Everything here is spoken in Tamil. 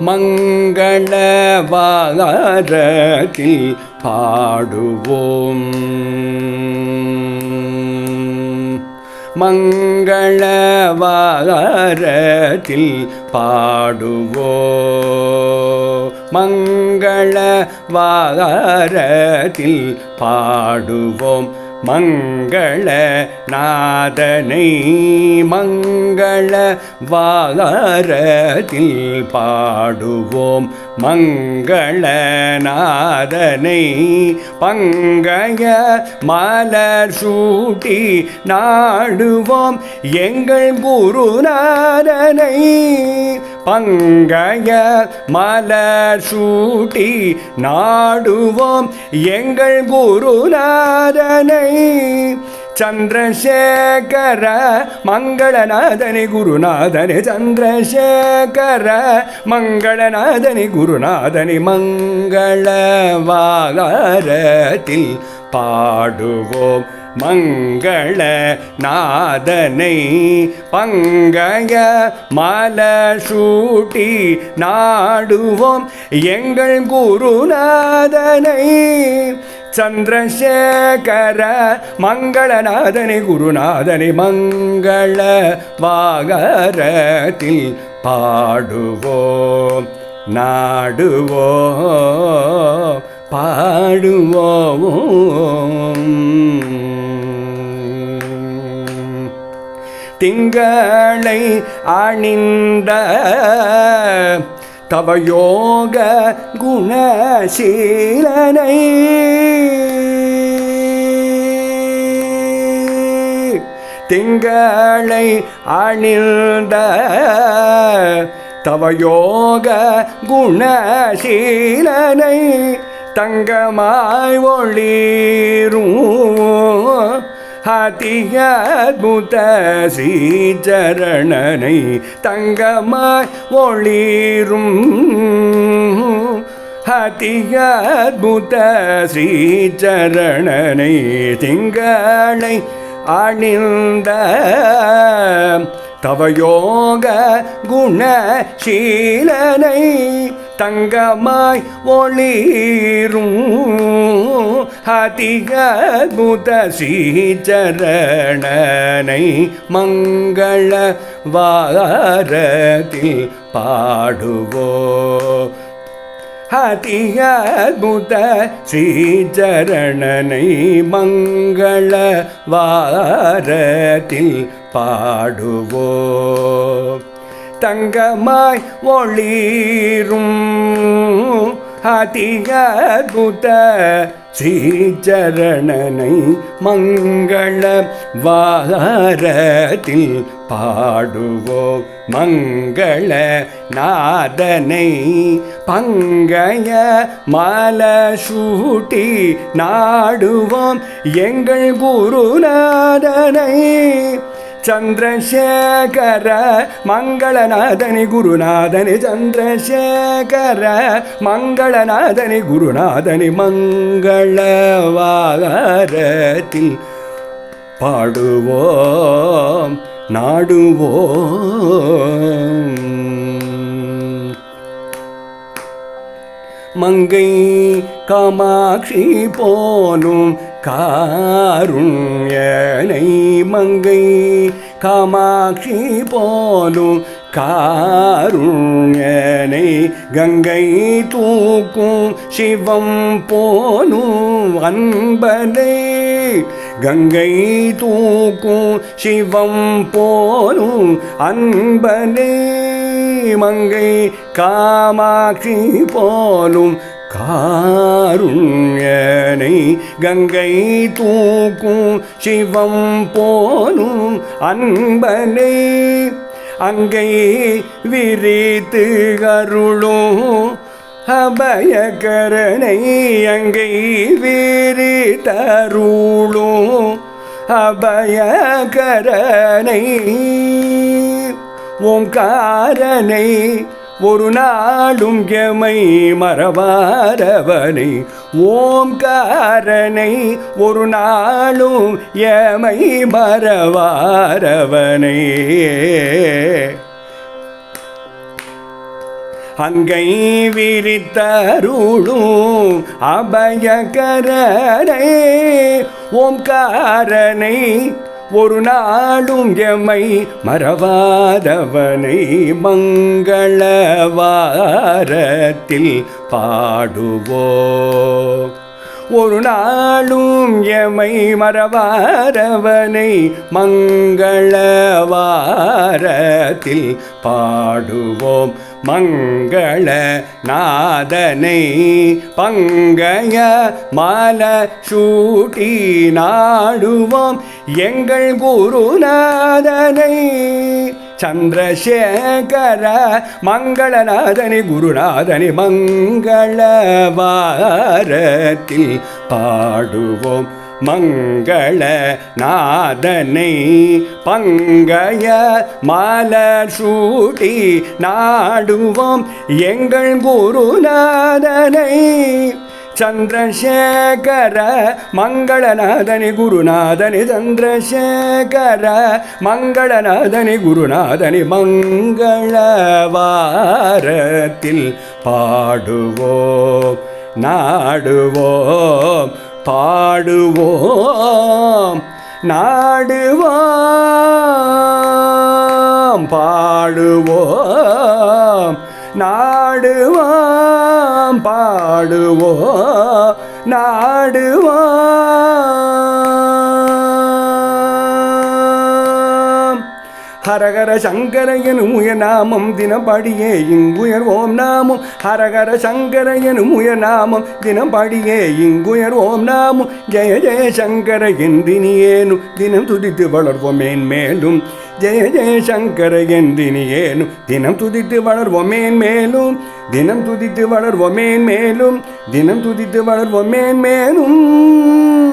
மங்களவாரத்தில் பாடுவோம். மங்களவாரத்தில் பாடுவோ. மங்களவாரத்தில் பாடுவோம். மங்கள நாதனை மங்கள வாரத்தில் பாடுவோம். மங்களநாதனை பங்கைய மலர் சூட்டி நாடுவோம் எங்கள் குருநாதனை. பங்கைய மலர் சூட்டி நாடுவோம் எங்கள் குருநாதனை. ಚಂದ್ರಶೇಖರ ಮಂಗಳನಾದನೆ ಗುರುನಾದನೆ ಚಂದ್ರಶೇಖರ ಮಂಗಳನಾದನೆ ಗುರುನಾದನೆ ಮಂಗಳವಾರತಿ பாடுவோம் மங்கள நாதனை பங்கய மலசூட்டி நாடுவோம் எங்கள் குருநாதனை சந்திரசேகர மங்களநாதனை குருநாதனை மங்கள வாகரத்தில் பாடுவோம் நாடுவோம் பாடுவோம் திங்களை அணிந்த தவயோக குணசீலனை. திங்களை அணிந்த தவயோக குணசீலனை தங்கமாய் ஒளிரும் அதியத்புத சீச்சரணனை தங்கமாய் ஒளிரும். அதியத்புத ஸ்ரீச்சரணனை திங்களை அணிந்த தவயோக குணசீலனை தங்கமாய் ஒளிரும் அதிகபுத சீச்சரணனை மங்கள வாரத்தில் பாடுவோ. அதிகபுத ஸ்ரீச்சரணனை மங்கள வாரத்தில் பாடுவோ. தங்கமாய் ஒளிரும் அதிகபுத ஸ்ரீச்சரணனை மங்கள வாரத்தில் பாடுவோ மங்கள நாதனை பங்கைய மல சூட்டி நாடுவோம் எங்கள் குருநாதனை. ಚಂದ್ರಶೇಖರ ಮಂಗಳನಾದನಿ ಗುರುನಾದನಿ ಚಂದ್ರಶೇಖರ ಮಂಗಳನಾದನಿ ಗುರುನಾದನಿ ಮಂಗಳವಾರತಿಲ್ பாடுவோம் நாடுவோம் மங்கை காமாட்சி போனும் காருண்யனை மங்கை காமாட்சி போலும் காருண்யனை கங்கை தூக்கும் சிவம் போனும் அன்பனை. கங்கை தூக்கும் சிவம் போனும் அன்பனே. மங்கை காமாட்சி போலும் காருண்யனை கங்கை தூக்கும் சிவம் போலும் அன்பனை. அங்கை விரித்து அருளும் அபயகரனை அங்கை விரி தருளும் அபயகரனை. ஓங்காரனை ஒரு நாளும் எமை மறவாரவனை ஓம்காரனை ஒரு நாளும் எமை மறவாரவனை அங்கை விரித்தருளும் அபயகரனை. ஓம்காரனை ஒரு நாளும் எமை மறவாதவனை மங்கள வாரத்தில் பாடுவோம் ஒரு நாளும் எமை மறவாரவனை மங்கள வாரத்தில் பாடுவோம். மங்கள நாதனை பங்கைய மல சூட்டி நாடுவோம் எங்கள் குருநாதனை. சந்திரசேகர மங்களநாதனி குருநாதனி மங்களவாரத்தில் பாடுவோம். மங்கள நாதனை பங்கைய மலர் சூட்டி நாடுவோம் எங்கள் குருநாதனை. சந்திரசேகர மங்களநாதனி குருநாதனி சந்திரசேகர மங்களநாதனி குருநாதனி மங்களவாரத்தில் பாடுவோம் நாடுவோம். பாடுவோம் நாடுவோம் பாடுவோம் நாடுவோம் பாடுவோம் நாடுவோம். ஹரஹர சங்கர எனும் உயர் நாமம் தினப்படியே இங்குயர் ஓம் நாமம். ஹரஹர சங்கர எனும் உயர் நாமம் தினப்படியே இங்குயர் ஓம் நாமம். ஜெய ஜெய சங்கர என்றினியேனு தினம் துதித்து வளர்வோம் மேன்மேலும் ஜெய ஜெய சங்கர என்றினியேனு தினம் துதித்து வளர்வோமேன் மேலும். தினம் துதித்து வளர்வோமேன் மேலும். தினம் துதித்து வளர்வோம் மேலும்.